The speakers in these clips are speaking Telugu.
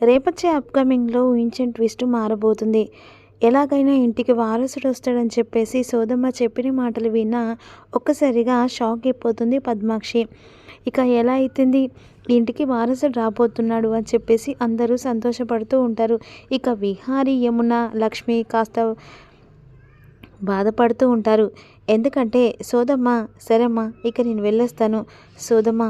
రేపొచ్చే అప్కమింగ్లో ఊహించిన ట్విస్ట్ మారబోతుంది. ఎలాగైనా ఇంటికి వారసుడు వస్తాడని చెప్పేసి సోదమ్మ చెప్పిన మాటలు విన్న ఒక్కసారిగా షాక్ అయిపోతుంది పద్మాక్షి. ఇక ఎలా అవుతుంది ఇంటికి వారసుడు రాబోతున్నాడు అని చెప్పేసి అందరూ సంతోషపడుతూ ఉంటారు. ఇక విహారీ యమున లక్ష్మి కాస్త బాధపడుతూ ఉంటారు. ఎందుకంటే సోదమ్మ సరేమ్మా ఇక నేను వెళ్ళొస్తాను. సోదమ్మ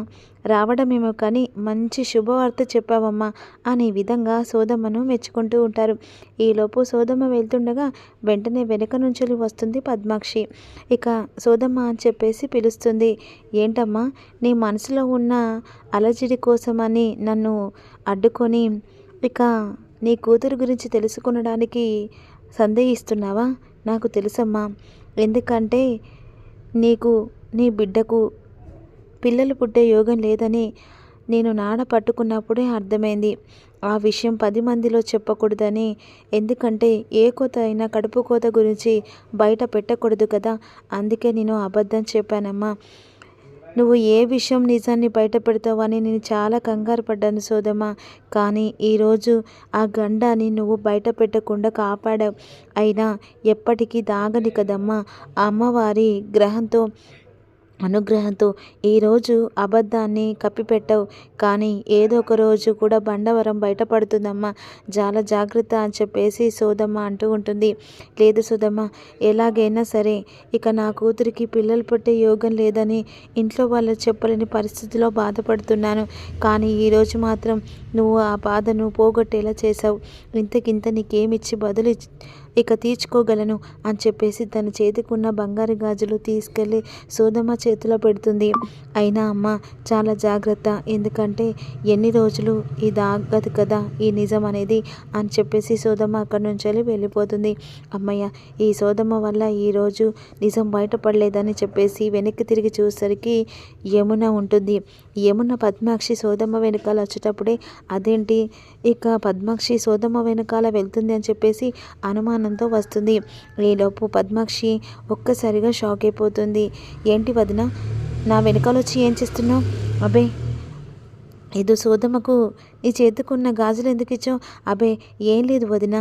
రావడమేమో కానీ మంచి శుభవార్త చెప్పావమ్మా అనే విధంగా సోదమ్మను మెచ్చుకుంటూ ఉంటారు. ఈలోపు సోదమ్మ వెళ్తుండగా వెంటనే వెనక నుంచి వస్తుంది పద్మాక్షి. ఇక సోదమ్మ అని చెప్పేసి పిలుస్తుంది. ఏంటమ్మా నీ మనసులో ఉన్న అలజడి కోసమని నన్ను అడ్డుకొని ఇక నీ కూతురు గురించి తెలుసుకునడానికి సందేహిస్తున్నావా? నాకు తెలుసమ్మా. ఎందుకంటే నీకు నీ బిడ్డకు పిల్లలు పుట్టే యోగం లేదని నేను నాడ పట్టుకున్నప్పుడే అర్థమైంది. ఆ విషయం పది మందిలో చెప్పకూడదని. ఎందుకంటే ఏ కోత అయినా కడుపు కోత గురించి బయట పెట్టకూడదు కదా. అందుకే నేను అబద్ధం చెప్పానమ్మా. నువ్వు ఏ విషయం నిజాన్ని బయట పెడతావని నేను చాలా కంగారు పడ్డాను సోదమ్మా కానీ ఈరోజు ఆ గండాన్ని నువ్వు బయట పెట్టకుండా కాపాడావు. అయినా ఎప్పటికీ దాగని కదమ్మా. అమ్మవారి గ్రహంతో అనుగ్రహంతో ఈరోజు అబద్ధాన్ని కప్పిపెట్టవు. కానీ ఏదో ఒక రోజు కూడా బండవరం బయటపడుతుందమ్మా. చాలా జాగ్రత్త అని చెప్పేసి సోదమ్మ అంటూ ఉంటుంది. లేదు సోదమ్మ ఎలాగైనా సరే ఇక నా కూతురికి పిల్లలు పుట్టే యోగం లేదని ఇంట్లో వాళ్ళు చెప్పలేని పరిస్థితిలో బాధపడుతున్నాను. కానీ ఈరోజు మాత్రం నువ్వు ఆ బాధను పోగొట్టేలా చేసావు ఇంతకింత నీకేమిచ్చి బదులు ఇక తీర్చుకోగలను అని చెప్పేసి తన చేతికున్న బంగారు గాజులు తీసుకెళ్ళి సోదమ్మ చేతిలో పెడుతుంది. అయినా అమ్మ చాలా జాగ్రత్త. ఎందుకంటే ఎన్ని రోజులు ఇది ఆగదు కదా ఈ నిజం అనేది అని చెప్పేసి సోదమ్మ అక్కడి నుంచి వెళ్ళి వెళ్ళిపోతుంది. అమ్మయ్య ఈ సోదమ్మ వల్ల ఈరోజు నిజం బయటపడలేదని చెప్పేసి వెనక్కి తిరిగి చూసరికి యమున ఉంటుంది. యమున పద్మాక్షి సోదమ్మ వెనకాల వచ్చేటప్పుడే అదేంటి? ఇక పద్మాక్షి సోదమ్మ వెనకాల వెళ్తుంది అని చెప్పేసి అనుమానం అనుమానంతో వస్తుంది. ఈలోపు పద్మాక్షి ఒక్కసారిగా షాక్ అయిపోతుంది. ఏంటి వదిన నా వెనకాల వచ్చి ఏం చేస్తున్నావు? అబ్బే ఏదో సోదమ్మకు నీ చేతుకున్న గాజులు ఎందుకు ఇచ్చావు? అబే ఏం లేదు వదిన.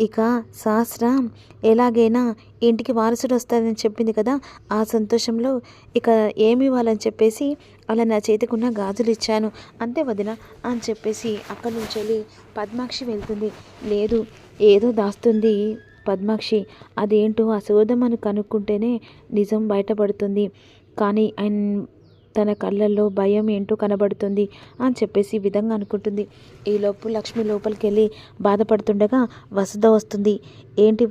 ఇక శాస్త్ర ఎలాగైనా ఇంటికి వారసుడు వస్తారని చెప్పింది కదా ఆ సంతోషంలో ఇక ఏమి ఇవ్వాలని చెప్పేసి అలా నా చేతికున్న గాజులు ఇచ్చాను. అంతే వదిన అని చెప్పేసి అక్కడి నుంచి వెళ్ళి పద్మాక్షి వెళ్తుంది. లేదు ఏదో దాస్తుంది పద్మాక్షి. అదేంటో ఆ సోదమ్మను కనుక్కుంటేనే నిజం బయటపడుతుంది. కానీ ఆయన తన కళ్ళల్లో భయం ఏంటో కనబడుతుంది అని చెప్పేసి విధంగా అనుకుంటుంది. ఈలోపు లక్ష్మి లోపలికి వెళ్ళి బాధపడుతుండగా వసుధ వస్తుంది. ఏంటి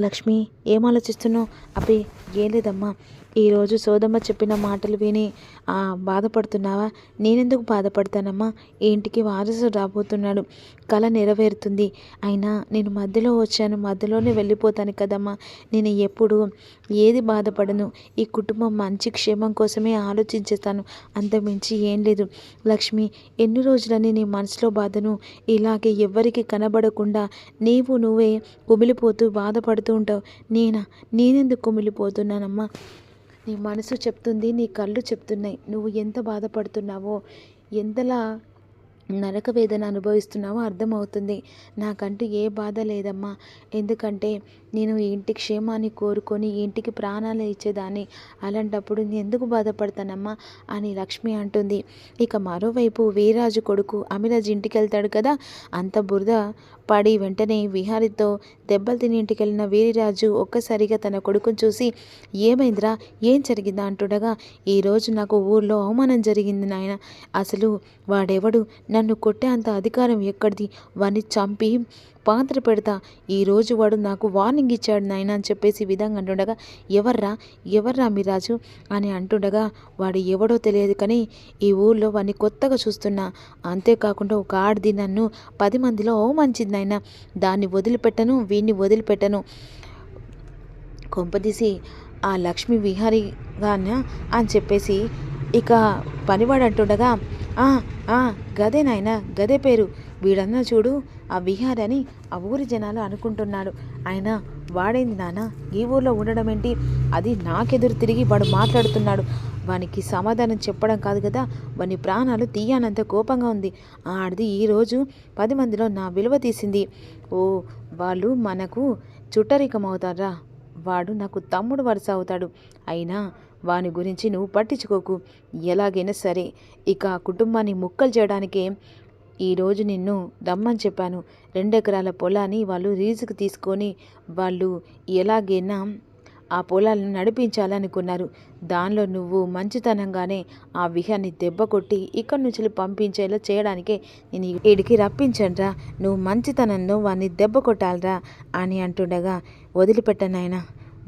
లక్ష్మి ఏం ఆలోచిస్తున్నావు? అబ్బే ఏం లేదమ్మా. ఈరోజు సోదమ్మ చెప్పిన మాటలు విని బాధపడుతున్నావా? నేనెందుకు బాధపడతానమ్మా? ఇంటికి వారసుడు రాబోతున్నాడు. కళ నెరవేరుతుంది. అయినా నేను మధ్యలో వచ్చాను. మధ్యలోనే వెళ్ళిపోతాను కదమ్మా. నేను ఎప్పుడు ఏది బాధపడను. ఈ కుటుంబం మంచి క్షేమం కోసమే ఆలోచించేస్తాను. అంతమించి ఏం లేదు. లక్ష్మి ఎన్ని రోజులని నీ మనసులో బాధను ఇలాగే ఎవ్వరికి కనబడకుండా నీవు నువ్వే కుమిలిపోతూ బాధపడుతూ ఉంటావు. నేనా? నేనెందుకు కుమిలిపోతున్నానమ్మా? నీ మనసు చెప్తుంది నీ కళ్ళు చెప్తున్నాయి. నువ్వు ఎంత బాధపడుతున్నావో ఎంతలా నరక వేదన అనుభవిస్తున్నావో అర్థమవుతుంది. నాకంటూ ఏ బాధ లేదమ్మా. ఎందుకంటే నేను ఇంటి క్షేమాన్ని కోరుకొని ఇంటికి ప్రాణాలు ఇచ్చేదాన్ని. అలాంటప్పుడు నేను ఎందుకు బాధపడతానమ్మా అని లక్ష్మి అంటుంది. ఇక మరోవైపు వీరాజు కొడుకు అమిరాజ్ ఇంటికి వెళ్తాడు కదా. అంత బురద పడి వెంటనే విహారితో దెబ్బలు తిని ఇంటికి వెళ్ళిన వీరిరాజు ఒక్కసారిగా తన కొడుకును చూసి ఏమైందిరా? ఏం జరిగిందా? అంటుండగా ఈరోజు నాకు ఊర్లో అవమానం జరిగింది నాయన. అసలు వాడెవడు? నన్ను కొట్టే అంత అధికారం ఎక్కడిది? వాడిని చంపి పాత్ర పెడతా. ఈరోజు వాడు నాకు వార్నింగ్ ఇచ్చాడు నాయన అని చెప్పేసి విధంగా అంటుండగా ఎవర్రా? ఎవర్రా రాజు? అని అంటుండగా వాడు ఎవడో తెలియదు కానీ ఈ ఊళ్ళో వాడిని కొత్తగా చూస్తున్నా. అంతేకాకుండా ఒక ఆడిది నన్ను పది మందిలో మంచిది నాయన. దాన్ని వదిలిపెట్టను వీడిని వదిలిపెట్టను. కొంపదీసి ఆ లక్ష్మి విహారీగాన? అని చెప్పేసి ఇక పనివాడు అంటుండగా గదే నాయన గదే పేరు. వీడన్నా చూడు ఆ విహార్ అని ఆ ఊరి జనాలు అనుకుంటున్నాడు ఆయన వాడైంది నాన్న ఈ ఊర్లో ఉండడం ఏంటి? అది నాకెదురు తిరిగి వాడు మాట్లాడుతున్నాడు. వానికి సమాధానం చెప్పడం కాదు కదా? వాని ప్రాణాలు తీయనంత కోపంగా ఉంది. ఆడిది ఈరోజు పది మందిలో నా విలువ తీసింది. ఓ వాళ్ళు మనకు చుట్టరికమవుతారా? వాడు నాకు తమ్ముడు వరుస అవుతాడు. అయినా వాని గురించి నువ్వు పట్టించుకోకు. ఎలాగైనా సరే ఇక ఆ కుటుంబాన్ని ముక్కలు చేయడానికే ఈరోజు నిన్ను దమ్మని చెప్పాను. రెండెకరాల పొలాన్ని వాళ్ళు రీజుకు తీసుకొని వాళ్ళు ఎలాగైనా ఆ పొలాలను నడిపించాలనుకున్నారు. దానిలో నువ్వు మంచితనంగానే ఆ విహాన్ని దెబ్బ కొట్టి ఇక్కడి నుంచి పంపించేలా చేయడానికే నేను ఈడికి రప్పించండ్రా నువ్వు మంచితనంలో వాడిని దెబ్బ కొట్టాలరా అని అంటుండగా వదిలిపెట్టను ఆయన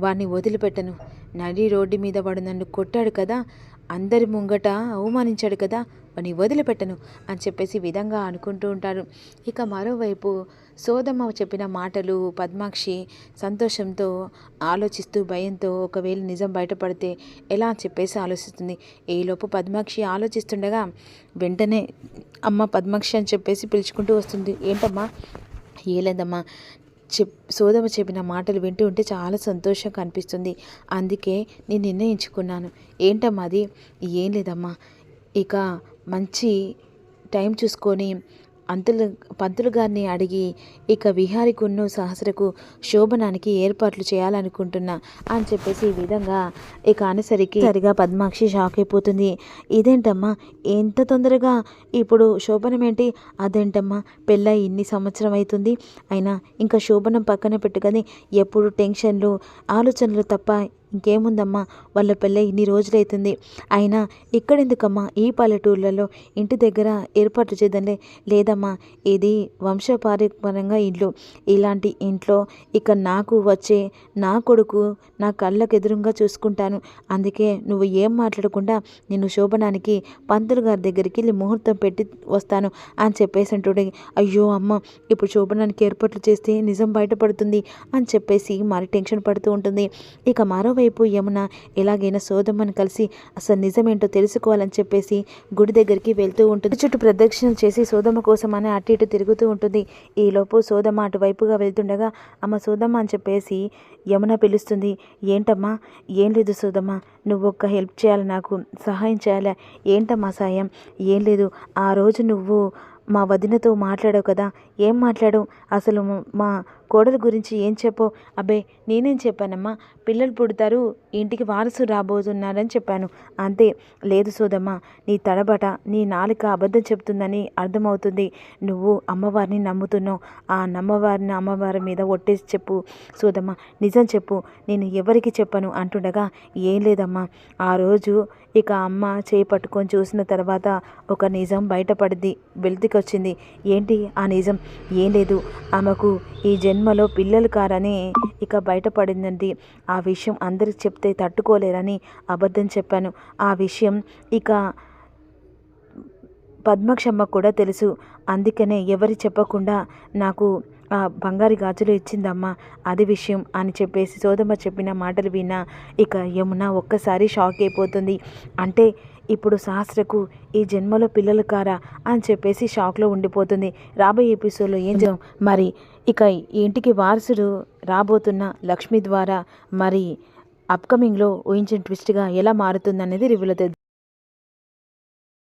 వాడిని వదిలిపెట్టను. నడి రోడ్డు మీద వాడు నన్ను కొట్టాడు కదా అందరి ముంగట అవమానించాడు కదా వాడిని వదిలిపెట్టను అని చెప్పేసి విధంగా అనుకుంటూ ఉంటారు. ఇక మరోవైపు సోదమ్మ చెప్పిన మాటలు పద్మాక్షి సంతోషంతో ఆలోచిస్తూ భయంతో ఒకవేళ నిజం బయటపడితే ఎలా చెప్పేసి ఆలోచిస్తుంది. ఈలోపు పద్మాక్షి ఆలోచిస్తుండగా వెంటనే అమ్మ పద్మాక్షి అని చెప్పేసి పిలుచుకుంటూ వస్తుంది. ఏంటమ్మా? ఏలేదమ్మా చెప్ సోదమ చెప్పిన మాటలు వింటూ ఉంటే చాలా సంతోషంగా అనిపిస్తుంది. అందుకే నేను నిర్ణయించుకున్నాను. ఏంటమ్మా అది? ఏం లేదమ్మా. ఇక మంచి టైం చూసుకొని అంతులు పంతులు గారిని అడిగి ఇక విహారికును సహస్రకు శోభనానికి ఏర్పాట్లు చేయాలనుకుంటున్నా అని చెప్పేసి ఈ విధంగా ఇక అనుసరికి సరిగా పద్మాక్షి షాక్ అయిపోతుంది. ఇదేంటమ్మా ఎంత తొందరగా? ఇప్పుడు శోభనం ఏంటి? అదేంటమ్మా పెళ్ళ ఇన్ని సంవత్సరం అవుతుంది అయినా ఇంకా శోభనం పక్కన పెట్టుకొని ఎప్పుడు టెన్షన్లు ఆలోచనలు తప్ప ఇంకేముందమ్మా? వాళ్ళ పెళ్ళై ఇన్ని రోజులైతుంది. అయినా ఇక్కడెందుకమ్మా? ఈ పల్లెటూర్లలో ఇంటి దగ్గర ఏర్పాటు చేద్దాంలే. లేదమ్మా ఇది వంశపారంపరంగా ఇల్లు ఇలాంటి ఇంట్లో ఇక నాకు వచ్చే నా కొడుకు నా కళ్ళకు ఎదురుగా చూసుకుంటాను. అందుకే నువ్వు ఏం మాట్లాడకుండా నేను శోభనానికి పంతులు గారి దగ్గరికి వెళ్ళి ముహూర్తం పెట్టి వస్తాను అని చెప్పేసి అంటుండే. అయ్యో అమ్మ ఇప్పుడు శోభనానికి ఏర్పాట్లు చేస్తే నిజం బయటపడుతుంది అని చెప్పేసి మరి టెన్షన్ పడుతూ ఉంటుంది. ఇక మరోవైపు యమున ఎలాగైనా సోదమ్మని కలిసి అసలు నిజమేంటో తెలుసుకోవాలని చెప్పేసి గుడి దగ్గరికి వెళ్తూ ఉంటుంది. చుట్టూ ప్రదక్షిణలు చేసి సోదమ్మ కోసం అని అటు ఇటు తిరుగుతూ ఉంటుంది. ఈలోపు సోదమ్మ అటువైపుగా వెళ్తుండగా అమ్మ సోదమ్మ అని చెప్పేసి యమున పిలుస్తుంది. ఏంటమ్మా? ఏం లేదు సోదమ్మ. నువ్వు ఒక్క హెల్ప్ చేయాలి నాకు సహాయం చేయాలి. ఏంటమ్మా సాయం? ఏం లేదు. ఆ రోజు నువ్వు మా వదినతో మాట్లాడావు కదా. ఏం మాట్లాడావు? అసలు మా కోడల గురించి ఏం చెప్పో? అబ్బే నేనేం చెప్పానమ్మా? పిల్లలు పుడతారు ఇంటికి వారసు రాబోతున్నారని చెప్పాను. అంతే. లేదు సోదమ్మ నీ తడబట నీ నాలుక అబద్ధం చెప్తుందని అర్థమవుతుంది. నువ్వు అమ్మవారిని నమ్ముతున్నావు. ఆ నమ్మవారిని అమ్మవారి మీద ఒట్టేసి చెప్పు. సోదమ్మ నిజం చెప్పు. నేను ఎవరికి చెప్పను అంటుండగా ఏం లేదమ్మా. ఆ రోజు ఇక అమ్మ చేయి పట్టుకొని చూసిన తర్వాత ఒక నిజం బయటపడింది వెలితికి వచ్చింది ఏంటి ఆ నిజం? ఏం లేదు. ఆమెకు ఈ జన్మలో పిల్లలు కారని ఇక బయటపడిందండి. ఆ విషయం అందరికి చెప్తే తట్టుకోలేరని అబద్ధం చెప్పాను. ఆ విషయం ఇక పద్మక్షమ్మ కూడా తెలుసు. అందుకనే ఎవరి చెప్పకుండా నాకు ఆ బంగారు గాజులు ఇచ్చిందమ్మా అది విషయం అని చెప్పేసి సోదమ్మ చెప్పిన మాటలు విన్నా ఇక యమున ఒక్కసారి షాక్ అయిపోతుంది. అంటే ఇప్పుడు సహస్రకు ఈ జన్మలో పిల్లలు కారా అని చెప్పేసి షాక్లో ఉండిపోతుంది. రాబోయే ఎపిసోడ్లో ఏం చేద్దాం? మరి ఇక ఇంటికి వారసుడు రాబోతున్న లక్ష్మి ద్వారా మరి అప్కమింగ్లో ఊహించిన ట్విస్ట్గా ఎలా మారుతుందనేది రివ్యూలో